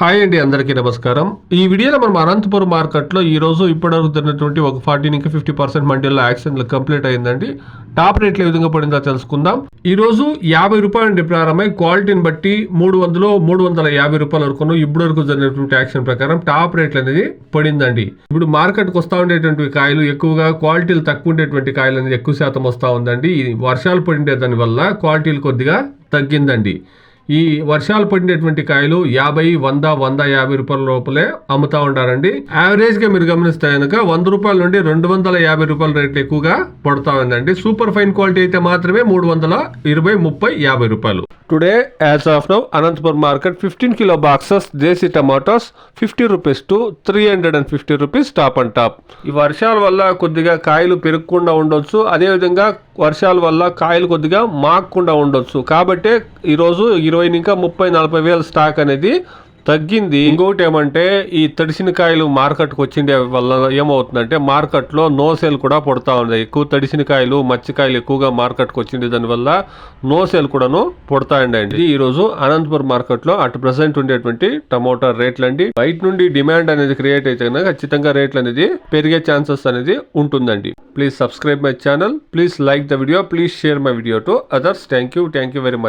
Hi అండి అందరికీ నమస్కారం. ఈ వీడియోలో మనం అనంతపురం మార్కెట్లో ఈరోజు ఇప్పటివరకు జరిగినటువంటి ఒక ఫార్టీ నుంచి ఫిఫ్టీ పర్సెంట్ మండీలో యాక్షన్ కంప్లీట్ అయిందండి. టాప్ రేట్లు ఏ విధంగా పడిందో తెలుసుకుందాం. ఈరోజు యాభై రూపాయల నుండి ప్రారంభమై క్వాలిటీని బట్టి మూడు వందలు మూడు వందల యాభై రూపాయల వరకు ఇప్పటి వరకు జరిగినటువంటి యాక్షన్ ప్రకారం టాప్ రేట్లు అనేది పడిందండి. ఇప్పుడు మార్కెట్కి వస్తూ ఉండేటువంటి కాయలు ఎక్కువగా క్వాలిటీలు తక్కువ ఉండేటువంటి కాయలు అనేది ఎక్కువ శాతం వస్తూ ఉందండి. ఈ వర్షాలు పడిండే దాని వల్ల క్వాలిటీలు కొద్దిగా తగ్గిందండి. ఈ వర్షాలు పడినటువంటి కాయలు యాభై వంద వంద యాభై రూపాయల లోపలే అమ్ముతా ఉంటారండి యావరేజ్గా మీరు గమనిస్తే కనుక వంద రూపాయల నుండి రెండు వందల యాభై రూపాయల రేట్లు ఎక్కువగా పడుతా ఉందండి. సూపర్ ఫైన్ క్వాలిటీ అయితే మాత్రమే మూడు వందల ఇరవై ముప్పై యాభై రూపాయలు. Today as of now Anantapuram market fifteen kilo boxes desi tomatoes fifty rupees to three hundred and fifty rupees top and top ఈ వర్షాల వల్ల కొద్దిగా కాయలు పెరగకుండా ఉండొచ్చు. అదేవిధంగా వర్షాల వల్ల కాయలు కొద్దిగా మాక్కుండా ఉండొచ్చు. కాబట్టే ఈరోజు ఇరవై ఇంకా ముప్పై నలభై వేల స్టాక్ అనేది తగ్గింది. ఇంకొకటి ఏమంటే ఈ తడిసిన కాయలు మార్కెట్కి వచ్చిండే వల్ల ఏమవుతుందంటే మార్కెట్లో నో సేల్ కూడా పడుతూ ఉంది. ఎక్కువ తడిసిన కాయలు మచ్చికాయలు ఎక్కువగా మార్కెట్కి వచ్చిండే దానివల్ల నో సేల్ కూడాను పడుతూ ఉండండి. ఈరోజు రోజు అనంతపురం మార్కెట్లో అటు ప్రజెంట్ ఉండేటువంటి టమోటా రేట్లు అండి బయట నుండి డిమాండ్ అనేది క్రియేట్ అయితే కనుక ఖచ్చితంగా రేట్లు అనేది పెరిగే ఛాన్సెస్ అనేది ఉంటుందండి. Please subscribe my channel please like the video please share my video to others. Thank you thank you very much.